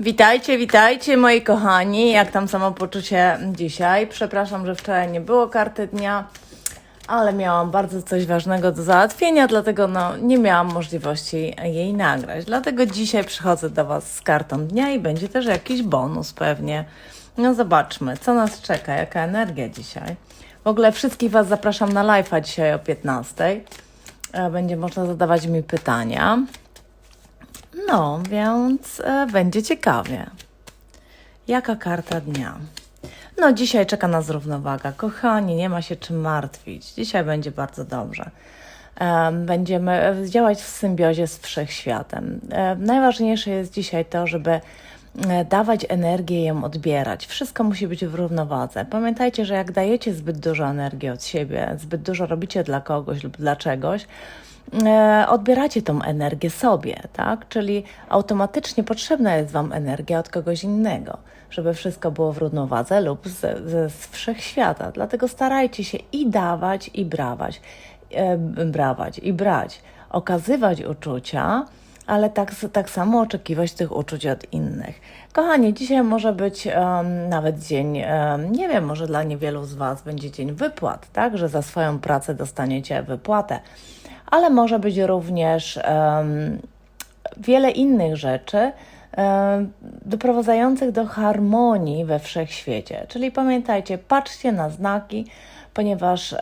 Witajcie, witajcie moi kochani. Jak tam samopoczucie dzisiaj? Przepraszam, że wczoraj nie było karty dnia, ale miałam bardzo coś ważnego do załatwienia, dlatego no, nie miałam możliwości jej nagrać. Dlatego dzisiaj przychodzę do Was z kartą dnia i będzie też jakiś bonus pewnie. No zobaczmy, co nas czeka, jaka energia dzisiaj. W ogóle wszystkich Was zapraszam na live'a dzisiaj o 15. E, Będzie można zadawać mi pytania. No, więc e, będzie ciekawie. Jaka karta dnia? No, dzisiaj czeka nas równowaga. Kochani, nie ma się czym martwić. Dzisiaj będzie bardzo dobrze. Em, Będziemy e, działać w symbiozie z wszechświatem. E, Najważniejsze jest dzisiaj to, żeby e, dawać energię i ją odbierać. Wszystko musi być w równowadze. Pamiętajcie, że jak dajecie zbyt dużo energii od siebie, zbyt dużo robicie dla kogoś lub dla czegoś, e, odbieracie tą energię sobie, tak? Czyli automatycznie potrzebna jest Wam energia od kogoś innego, żeby wszystko było w równowadze lub z, z, z wszechświata. Dlatego starajcie się i dawać, i brawać, e, brawać, i brać, okazywać uczucia, ale tak, tak samo oczekiwać tych uczuć od innych. Kochani, dzisiaj może być em, nawet dzień, em, nie wiem, może dla niewielu z Was będzie dzień wypłat, tak, że za swoją pracę dostaniecie wypłatę, ale może być również em, wiele innych rzeczy em, doprowadzających do harmonii we wszechświecie. Czyli pamiętajcie, patrzcie na znaki, ponieważ em,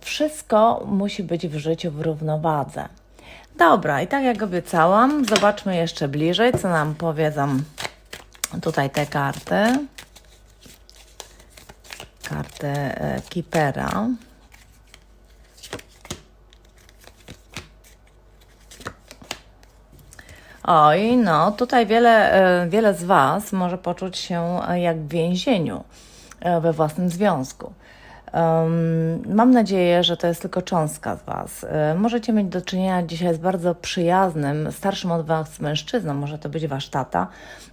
wszystko musi być w życiu w równowadze. Dobra, i tak jak obiecałam, zobaczmy jeszcze bliżej, co nam powiedzą tutaj te karty. Karty e, Kipera. Oj, no tutaj wiele, e, wiele z Was może poczuć się e, jak w więzieniu e, we własnym związku. Em, mam nadzieję, że to jest tylko cząstka z Was. E, Możecie mieć do czynienia dzisiaj z bardzo przyjaznym, starszym od Was mężczyzną, może to być Wasz tata.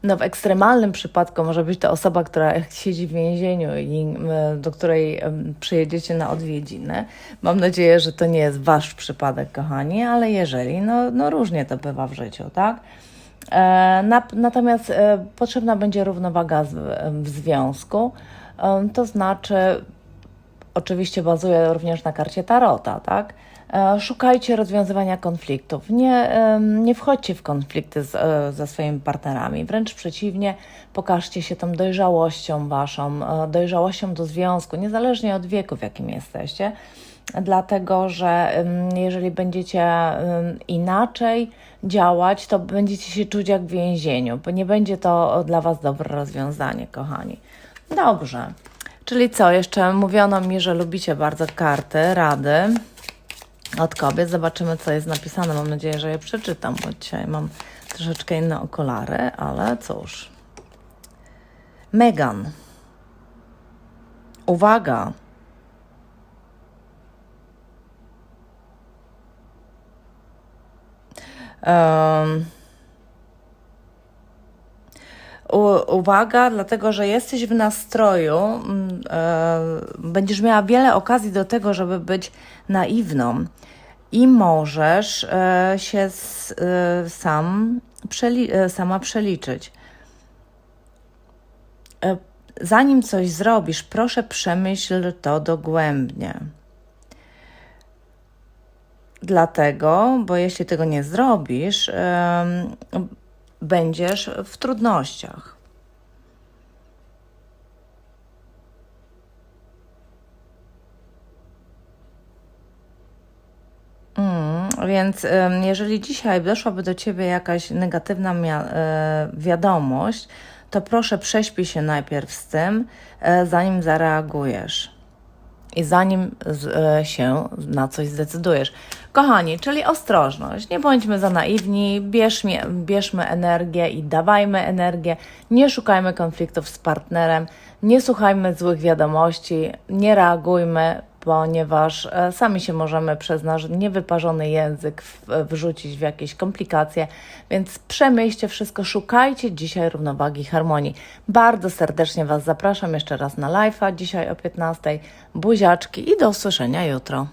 No w ekstremalnym przypadku może być to osoba, która siedzi w więzieniu i do której przyjedziecie na odwiedziny. Mam nadzieję, że to nie jest Wasz przypadek, kochani, ale jeżeli, no, no różnie to bywa w życiu, tak? E, Na, natomiast e, potrzebna będzie równowaga z, w związku, to znaczy oczywiście bazuje również na karcie Tarota, tak? E, Szukajcie rozwiązywania konfliktów. Nie, nie wchodźcie w konflikty z, e, ze swoimi partnerami. Wręcz przeciwnie, pokażcie się tą dojrzałością waszą, e, dojrzałością do związku, niezależnie od wieku, w jakim jesteście. Dlatego, że jeżeli będziecie inaczej działać, to będziecie się czuć jak w więzieniu, bo nie będzie to dla Was dobre rozwiązanie, kochani. Dobrze. Czyli co, jeszcze mówiono mi, że lubicie bardzo karty, rady od kobiet. Zobaczymy, co jest napisane. Mam nadzieję, że je przeczytam, bo dzisiaj mam troszeczkę inne okulary, ale cóż. Megan. Uwaga. Um, uwaga, dlatego że jesteś w nastroju, mm, e, będziesz miała wiele okazji do tego, żeby być naiwną i możesz e, się e, sam sama przeliczyć. Zanim coś zrobisz, proszę przemyśl to dogłębnie. Dlatego, bo jeśli tego nie zrobisz, będziesz w trudnościach. Mm, więc jeżeli dzisiaj doszłaby do ciebie jakaś negatywna e, wiadomość, to proszę prześpij się najpierw z tym, e, zanim zareagujesz i zanim e, się na coś zdecydujesz. Kochani, czyli ostrożność. Nie bądźmy za naiwni, bierzmy, bierzmy energię i dawajmy energię. Nie szukajmy konfliktów z partnerem, nie słuchajmy złych wiadomości, nie reagujmy, ponieważ e, sami się możemy przez nasz niewyparzony język wrzucić w jakieś komplikacje, więc przemyślcie wszystko, szukajcie dzisiaj równowagi, harmonii. Bardzo serdecznie Was zapraszam jeszcze raz na live'a dzisiaj o 15:00. Buziaczki i do usłyszenia jutro.